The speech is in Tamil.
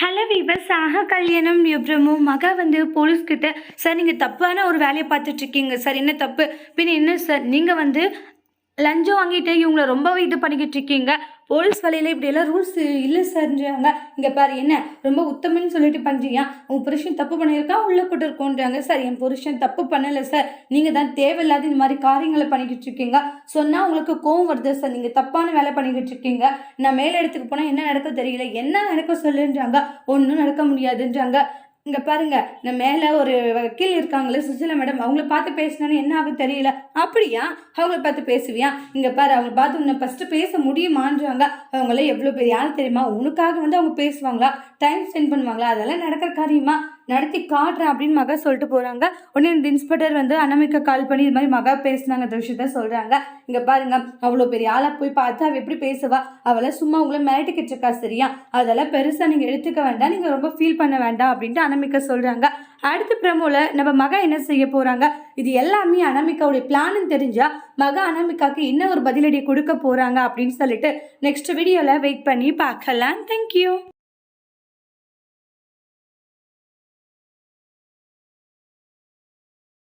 ஹலோ வீவர் சாக கல்யாணம். எப்ரமோ மக வந்து போலீஸ்கிட்ட சார் நீங்கள் தப்பான ஒரு வேலையை பார்த்துட்ருக்கீங்க சார். என்ன தப்பு? பின் என்ன சார் நீங்கள் வந்து லஞ்சம் வாங்கிட்டு இவங்கள ரொம்பவே இது பண்ணிக்கிட்டு இருக்கீங்க. போலீஸ் வேலையில் இப்படியெல்லாம் ரூல்ஸ் இல்லை சார்ன்றாங்க இங்கே பாரு என்ன? ரொம்ப உத்தமன்னு சொல்லிட்டு பண்ணுறீங்க உன் புருஷன் தப்பு பண்ணியிருக்கான் உள்ளே போட்டு இருக்கோன்றாங்க. சார் என் புருஷன் தப்பு பண்ணலை சார் நீங்கள் தான் தேவையில்லாத இந்த மாதிரி காரியங்களை பண்ணிக்கிட்டு இருக்கீங்க. சொன்னால் உங்களுக்கு கோவம் வருது சார் நீங்கள் தப்பான வேலை பண்ணிக்கிட்டு இருக்கீங்க. நான் மேல் இடத்துக்கு போனால் என்ன நடக்க தெரியல. என்ன நடக்க சொல்லுன்றாங்க. ஒன்றும் நடக்க முடியாதுன்றாங்க. இங்கே பாருங்க இந்த மேலே ஒரு வக்கீல் இருக்காங்களே சுசிலா மேடம் அவங்கள பார்த்து பேசினான்னு என்ன ஆகும் தெரியல. அப்படியா? அவங்கள பார்த்து பேசுவியா? இங்கே பாரு அவங்க பார்த்து உன்னை ஃபஸ்ட்டு பேச முடியுமான்றாங்க. அவங்களாம் எவ்வளோ பெரிய ஆள் தெரியுமா? உனக்காக வந்து அவங்க பேசுவாங்களா? டைம் ஸ்பெண்ட் பண்ணுவாங்களா? அதெல்லாம் நடக்கிற காரியமா? நடத்தி காட்டுறேன் அப்படின்னு மகா சொல்லிட்டு போகிறாங்க உடனே இந்த இன்ஸ்பெக்டர் வந்து அனமிக்க கால் பண்ணி இது மாதிரி மகா இந்த விஷயத்த சொல்கிறாங்க இங்கே பாருங்க அவ்வளோ பெரிய ஆளாக போய் பார்த்து அவள் எப்படி பேசுவா? அவளை சும்மா உங்களை மிரட்டிக்கிட்டு இருக்கா சரியா? அதெல்லாம் பெருசாக நீங்கள் எடுத்துக்க வேண்டாம் நீங்கள் ரொம்ப ஃபீல் பண்ண வேண்டாம் அப்படின்ட்டு அனமிக்க சொல்கிறாங்க அடுத்த ப்ரமோல நம்ம மகா என்ன செய்ய போகிறாங்க இது எல்லாமே அனாமிகாவுடைய பிளான்னு தெரிஞ்சால் மகா அனாமிகாக்கு என்ன ஒரு பதிலடி கொடுக்க போகிறாங்க அப்படின்னு சொல்லிட்டு நெக்ஸ்ட் வீடியோவில் வெயிட் பண்ணி பார்க்கலாம். தேங்க்யூ